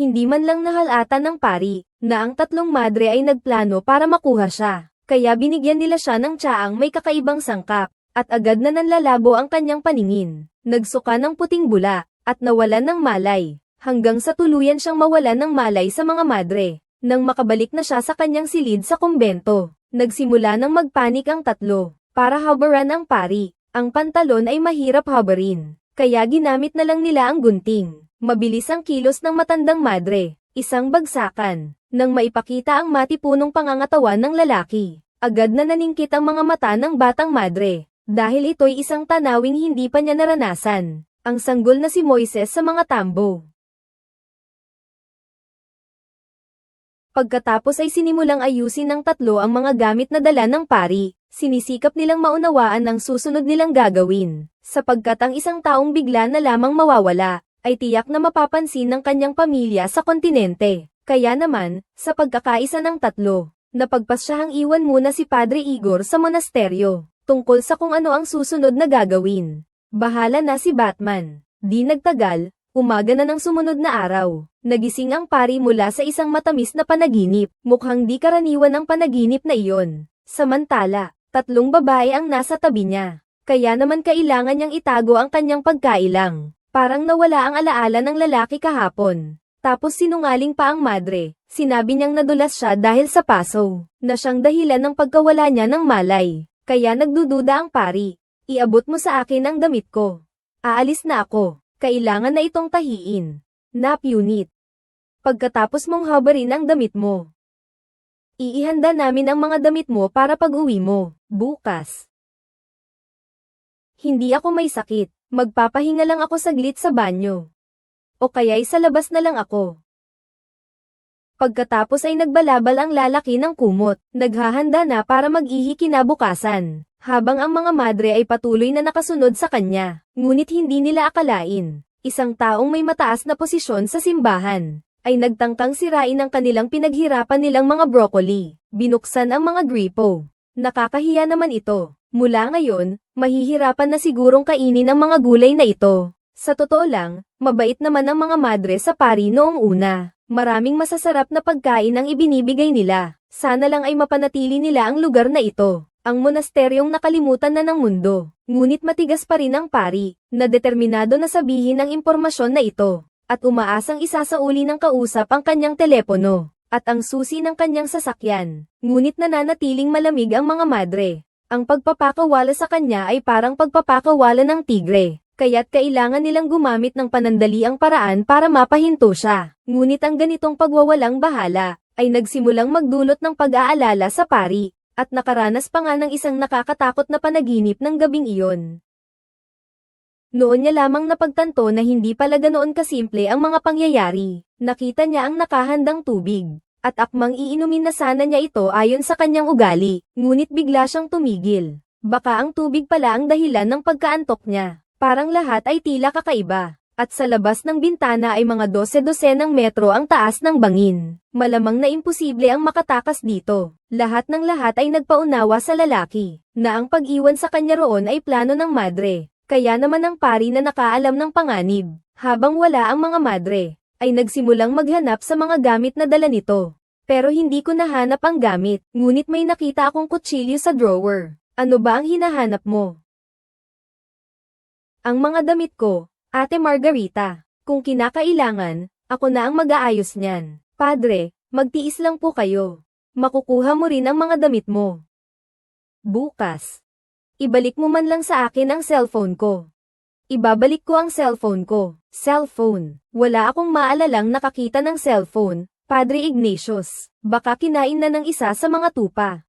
Hindi man lang nahalata ng pari, na ang tatlong madre ay nagplano para makuha siya. Kaya binigyan nila siya ng tsaang may kakaibang sangkap, at agad na nanlalabo ang kanyang paningin. Nagsuka ng puting bula, at nawalan ng malay, hanggang sa tuluyan siyang mawalan ng malay sa mga madre. Nang makabalik na siya sa kanyang silid sa kumbento, nagsimula ng magpanik ang tatlo, para habaran ang pari. Ang pantalon ay mahirap habarin, kaya ginamit na lang nila ang gunting. Mabilis ang kilos ng matandang madre, isang bagsakan, nang maipakita ang matipunong pangangatawan ng lalaki. Agad na naningkit ang mga mata ng batang madre, dahil ito'y isang tanawing hindi pa niya naranasan, ang sanggol na si Moises sa mga tambo. Pagkatapos ay sinimulang ayusin ng tatlo ang mga gamit na dala ng pari, sinisikap nilang maunawaan ang susunod nilang gagawin, sapagkat ang isang taong bigla na lamang mawawala, ay tiyak na mapapansin ng kanyang pamilya sa kontinente. Kaya naman, sa pagkakaisa ng tatlo, napagpasyahang iwan muna si Padre Igor sa monasteryo, tungkol sa kung ano ang susunod na gagawin. Bahala na si Batman. Di nagtagal, umaga na ng sumunod na araw. Nagising ang pari mula sa isang matamis na panaginip, mukhang di karaniwan ang panaginip na iyon. Samantala, tatlong babae ang nasa tabi niya. Kaya naman kailangan niyang itago ang kanyang pagkailang. Parang nawala ang alaala ng lalaki kahapon. Tapos sinungaling pa ang madre, sinabi niyang nadulas siya dahil sa paso, na siyang dahilan ng pagkawala niya ng malay. Kaya nagdududa ang pari. Iabot mo sa akin ang damit ko. Aalis na ako. Kailangan na itong tahiin. Nap unit. Pagkatapos mong habarin ang damit mo. Iihanda namin ang mga damit mo para pag-uwi mo, bukas. Hindi ako may sakit, magpapahinga lang ako saglit sa banyo. O kaya'y sa labas na lang ako. Pagkatapos ay nagbalabal ang lalaki ng kumot, naghahanda na para mag-ihi kinabukasan, habang ang mga madre ay patuloy na nakasunod sa kanya, ngunit hindi nila akalain, isang taong may mataas na posisyon sa simbahan, ay nagtangkang sirain ang kanilang pinaghirapan nilang mga broccoli, binuksan ang mga gripo. Nakakahiya naman ito. Mula ngayon, mahihirapan na sigurong kainin ang mga gulay na ito. Sa totoo lang, mabait naman ang mga madre sa pari noong una. Maraming masasarap na pagkain ang ibinibigay nila. Sana lang ay mapanatili nila ang lugar na ito. Ang monasteryong nakalimutan na ng mundo. Ngunit matigas pa rin ang pari, na determinado na sabihin ang impormasyon na ito. At umaasang isasauli ng kausap ang kanyang telepono. At ang susi ng kanyang sasakyan. Ngunit nananatiling malamig ang mga madre. Ang pagpapakawala sa kanya ay parang pagpapakawala ng tigre, kaya't kailangan nilang gumamit ng panandaliang paraan para mapahinto siya. Ngunit ang ganitong pagwawalang bahala, ay nagsimulang magdulot ng pag-aalala sa pari, at nakaranas pa nga ng isang nakakatakot na panaginip ng gabing iyon. Noon niya lamang napagtanto na hindi pala ganoon kasimple ang mga pangyayari. Nakita niya ang nakahandang tubig, at akmang iinumin na sana niya ito ayon sa kanyang ugali, ngunit bigla siyang tumigil. Baka ang tubig pala ang dahilan ng pagkaantok niya. Parang lahat ay tila kakaiba. At sa labas ng bintana ay mga dose-dose ng metro ang taas ng bangin. Malamang na imposible ang makatakas dito. Lahat ng lahat ay nagpaunawa sa lalaki, na ang pag-iwan sa kanya roon ay plano ng madre. Kaya naman ang pari na nakaalam ng panganib, habang wala ang mga madre, ay nagsimulang maghanap sa mga gamit na dala nito. Pero hindi ko nahanap ang gamit, ngunit may nakita akong kutsilyo sa drawer. Ano ba ang hinahanap mo? Ang mga damit ko, Ate Margarita. Kung kinakailangan, ako na ang mag-aayos niyan. Padre, magtiis lang po kayo. Makukuha mo rin ang mga damit mo. Bukas. Ibalik mo man lang sa akin ang cellphone ko. Ibabalik ko ang cellphone ko. Cellphone. Wala akong maalalang nakakita ng cellphone, Padre Ignatius. Baka kinain na ng isa sa mga tupa.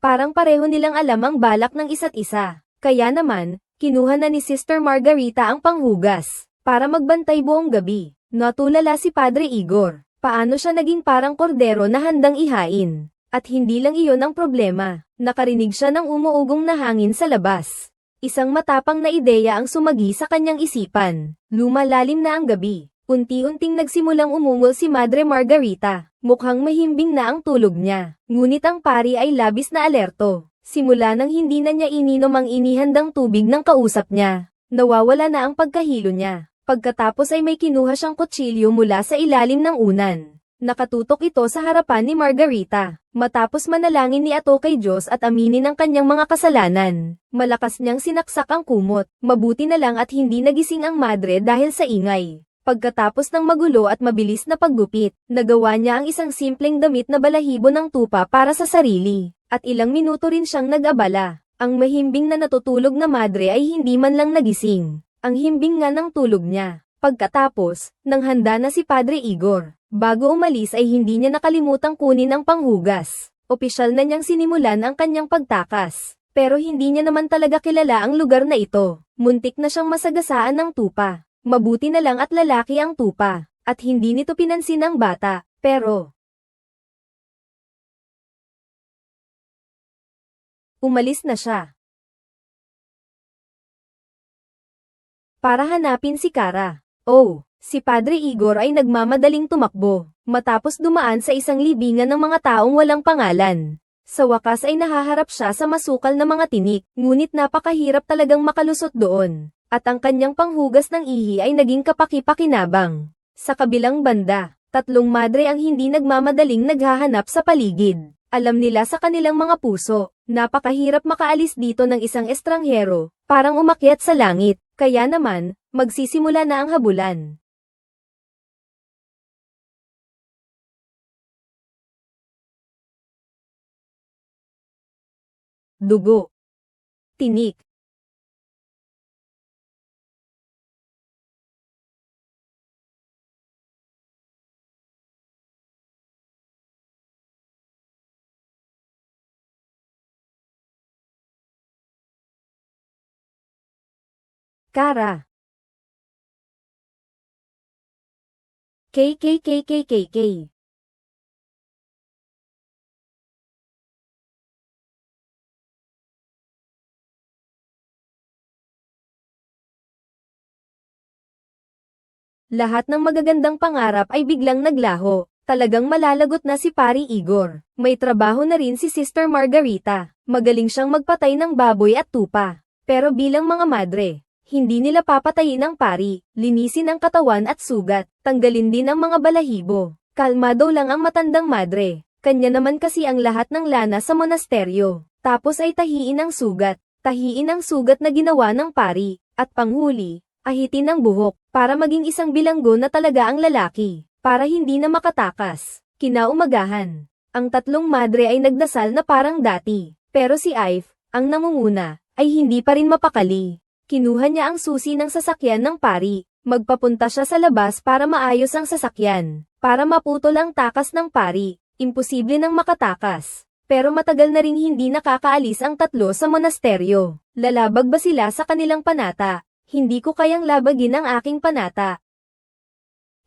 Parang pareho nilang alam ang balak ng isa't isa. Kaya naman, kinuha na ni Sister Margarita ang panghugas, para magbantay buong gabi. Natulala si Padre Igor, paano siya naging parang kordero na handang ihain. At hindi lang iyon ang problema, nakarinig siya ng umuugong na hangin sa labas. Isang matapang na ideya ang sumagi sa kanyang isipan. Lumalalim na ang gabi. Unti-unting nagsimulang umungol si Madre Margarita. Mukhang mahimbing na ang tulog niya. Ngunit ang pari ay labis na alerto. Simula nang hindi na niya ininom ang inihandang tubig ng kausap niya, nawawala na ang pagkahilo niya. Pagkatapos ay may kinuha siyang kutsilyo mula sa ilalim ng unan. Nakatutok ito sa harapan ni Margarita. Matapos manalangin ni Ato kay Diyos at aminin ang kanyang mga kasalanan, malakas niyang sinaksak ang kumot. Mabuti na lang at hindi nagising ang madre dahil sa ingay. Pagkatapos ng magulo at mabilis na paggupit, nagawa niya ang isang simpleng damit na balahibo ng tupa para sa sarili. At ilang minuto rin siyang nag-abala. Ang mahimbing na natutulog na madre ay hindi man lang nagising. Ang himbing nga ng tulog niya. Pagkatapos, nang handa na si Padre Igor, bago umalis ay hindi niya nakalimutang kunin ang panghugas. Opisyal na niyang sinimulan ang kanyang pagtakas. Pero hindi niya naman talaga kilala ang lugar na ito. Muntik na siyang masagasaan ng tupa. Mabuti na lang at lalaki ang tupa. At hindi nito pinansin ang bata. Pero, umalis na siya. Para hanapin si Kara. Oh, si Padre Igor ay nagmamadaling tumakbo, matapos dumaan sa isang libingan ng mga taong walang pangalan. Sa wakas ay nahaharap siya sa masukal na mga tinik, ngunit napakahirap talagang makalusot doon. At ang kanyang panghugas ng ihi ay naging kapaki-pakinabang. Sa kabilang banda, tatlong madre ang hindi nagmamadaling naghahanap sa paligid. Alam nila sa kanilang mga puso, napakahirap makaalis dito ng isang estranghero, parang umakyat sa langit. Kaya naman, magsisimula na ang habulan. Dugo. Tinik. Kara. KKKKKK. Lahat ng magagandang pangarap ay biglang naglaho. Talagang malalagot na si Pari Igor. May trabaho na rin si Sister Margarita. Magaling siyang magpatay ng baboy at tupa. Pero bilang mga madre, hindi nila papatayin ang pari, linisin ang katawan at sugat, tanggalin din ang mga balahibo. Kalmado lang ang matandang madre. Kanya naman kasi ang lahat ng lana sa monasteryo. Tapos ay tahiin ang sugat, tahiin ang sugat na ginawa ng pari, at panghuli, ahitin ang buhok, para maging isang bilanggo na talaga ang lalaki, para hindi na makatakas. Kinaumagahan, ang tatlong madre ay nagdasal na parang dati, pero si Ive, ang namumuna, ay hindi pa rin mapakali. Kinuha niya ang susi ng sasakyan ng pari, magpapunta siya sa labas para maayos ang sasakyan, para maputol ang takas ng pari, imposible nang makatakas. Pero matagal na ring hindi nakakaalis ang tatlo sa monasteryo. Lalabag ba sila sa kanilang panata? Hindi ko kayang labagin ang aking panata.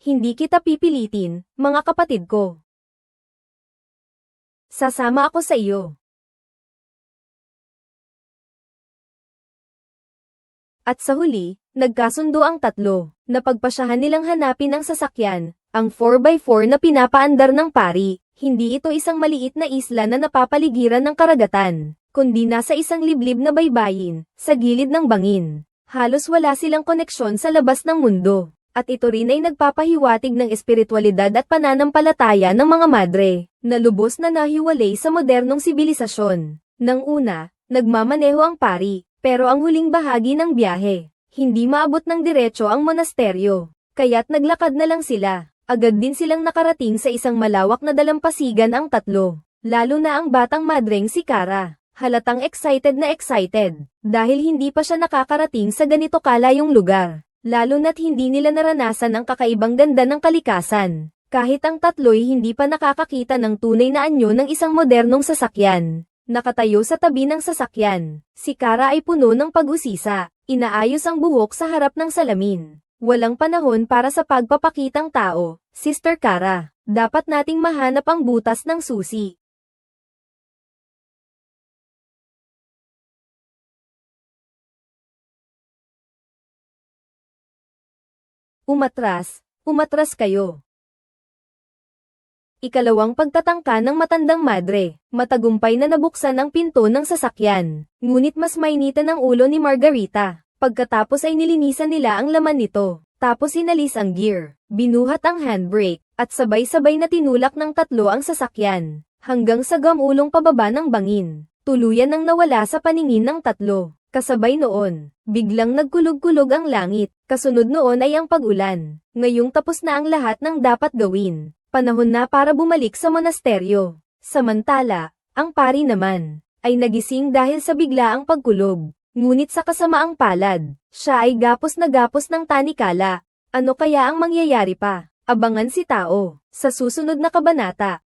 Hindi kita pipilitin, mga kapatid ko. Sasama ako sa iyo. At sa huli, nagkasundo ang tatlo, napagpasyahan nilang hanapin ang sasakyan, ang 4x4 na pinapaandar ng pari. Hindi ito isang maliit na isla na napapaligiran ng karagatan, kundi nasa isang liblib na baybayin, sa gilid ng bangin. Halos wala silang koneksyon sa labas ng mundo, at ito rin ay nagpapahiwatig ng espiritualidad at pananampalataya ng mga madre, na lubos na nahiwalay sa modernong sibilisasyon. Nang una, nagmamaneho ang pari, pero ang huling bahagi ng biyahe, hindi maabot ng diretso ang monasteryo, kaya't naglakad na lang sila. Agad din silang nakarating sa isang malawak na dalampasigan ang tatlo, lalo na ang batang madreng si Kara. Halatang excited na excited, dahil hindi pa siya nakakarating sa ganito kalayong lugar, lalo na't hindi nila naranasan ang kakaibang ganda ng kalikasan. Kahit ang tatlo'y hindi pa nakakakita ng tunay na anyo ng isang modernong sasakyan. Nakatayo sa tabi ng sasakyan, si Kara ay puno ng pag-usisa, inaayos ang buhok sa harap ng salamin. Walang panahon para sa pagpapakitang tao, Sister Kara. Dapat nating mahanap ang butas ng susi. Umatras, umatras kayo. Ikalawang pagtatangka ng matandang madre, matagumpay na nabuksan ang pinto ng sasakyan, ngunit mas mainitan ang ulo ni Margarita. Pagkatapos ay nilinisan nila ang laman nito. Tapos inalis ang gear, binuhat ang handbrake, at sabay-sabay na tinulak ng tatlo ang sasakyan, hanggang sa gamulong pababa ng bangin. Tuluyan nang nawala sa paningin ng tatlo. Kasabay noon, biglang nagkulog-kulog ang langit. Kasunod noon ay ang pag-ulan. Ngayong tapos na ang lahat ng dapat gawin. Panahon na para bumalik sa monasteryo. Samantala, ang pari naman, ay nagising dahil sa biglaang pagkulog. Ngunit sa kasamaang palad, siya ay gapos na gapos ng tanikala. Ano kaya ang mangyayari pa? Abangan si tao, sa susunod na kabanata.